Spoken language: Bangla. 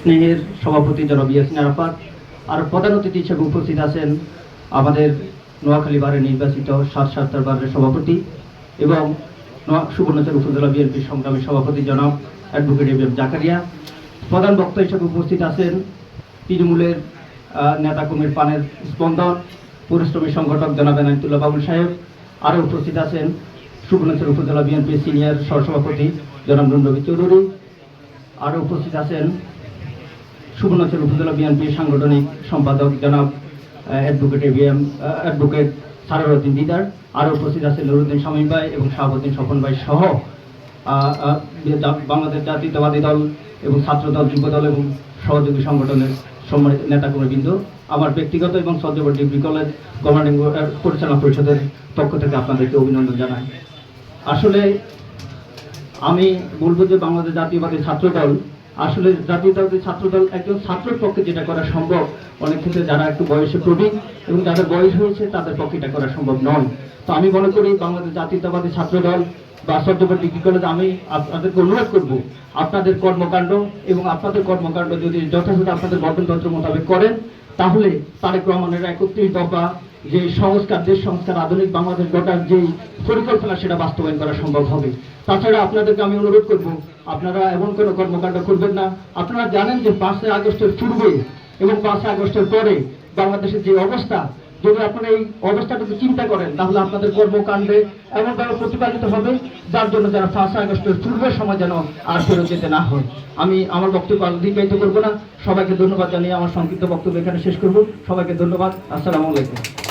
স্নেহের সভাপতি জনাব ইয়াসিন আরাফাত, আর প্রধান অতিথি হিসেবে উপস্থিত আছেন আমাদের নোয়াখালী বারের নির্বাচিত সাত সাতটার বারের সভাপতি এবং সুবর্ণচর উপজেলা বিএনপির সংগ্রামী সভাপতি জনাব অ্যাডভোকেট এম জাকারিয়া। প্রধান বক্তা হিসেবে উপস্থিত আছেন তৃণমূলের নেতাকর্মীর পানের স্পন্দন, পরিশ্রমী সংগঠক জনাব এনায়তুল্লাহ বাবুল সাহেব। আরও উপস্থিত আছেন সুবর্ণচর উপজেলা বিএনপির সিনিয়র সহসভাপতি জনাব রবি চৌধুরী। আরও উপস্থিত আছেন সুবর্ণচর উপজেলা বিএনপির সাংগঠনিক সম্পাদক জনাব advocate A B M advocate Shararuddin Didar. আরও উপস্থিত আছেন নুরুদ্দিন শামীম ভাই এবং শাহাবুদ্দিন স্বপন ভাই সহ বাংলাদেশ জাতীয়তাবাদী দল এবং ছাত্র দল যুব দল এবং সহযোগী সংগঠনের সম্মানিত নেতাকর্মীবৃন্দ। আমার ব্যক্তিগত এবং সজ্জবর ডিগ্রি কলেজ গভর্নিং পরিচালনা পরিষদের পক্ষ থেকে আপনাদেরকে অভিনন্দন জানাই। আসলে আমি বলব যে বাংলাদেশ জাতীয়বাদী ছাত্র দল, আসলে জাতীয়তাবাদী ছাত্র দল একজন ছাত্রের পক্ষে যেটা করা সম্ভব, অনেক ক্ষেত্রে যারা একটু বয়সে প্রবীণ এবং যাদের বয়স হয়েছে তাদের পক্ষে এটা করা সম্ভব নয়। তো আমি মনে করি বাংলাদেশ জাতীয়তাবাদী ছাত্র দল বা সদ্যপর ডিগ্রি কলেজ, আমি আপনাদেরকে অনুরোধ করব, আপনাদের কর্মকাণ্ড এবং আপনাদের কর্মকাণ্ড যদি যথাযথ আপনাদের গঠনতন্ত্র মোতাবেক করেন তাহলে তারেক রহমানের একত্রিশ দফা যে সংস্কার দেশ সংস্কার আধুনিক বাংলাদেশ গড়ার যে পরিকল্পনা, সেটা বাস্তবায়ন করা সম্ভব হবে। তাছাড়া আপনাদেরকে আমি অনুরোধ করব, আপনারা এমন কোনো কর্মকাণ্ড করবেন না। আপনারা জানেন যে পাঁচই আগস্টের পূর্বে এবং পাঁচই আগস্টের পরে বাংলাদেশের যে অবস্থা যদি আপনারা এই অবস্থাটাকে চিন্তা করেন, তাহলে আপনাদের কর্মকাণ্ডে এমনভাবে প্রতিপালিত হবে, যার জন্য যারা ফার্স্ট আগস্টের পূর্বের সময় যেন আর ফেরত যেতে না হয়। আমি আমার বক্তব্য দীর্ঘায়িত করব না। সবাইকে ধন্যবাদ জানিয়ে আমার সংক্ষিপ্ত বক্তব্য এখানে শেষ করব। সবাইকে ধন্যবাদ। আসসালামু আলাইকুম।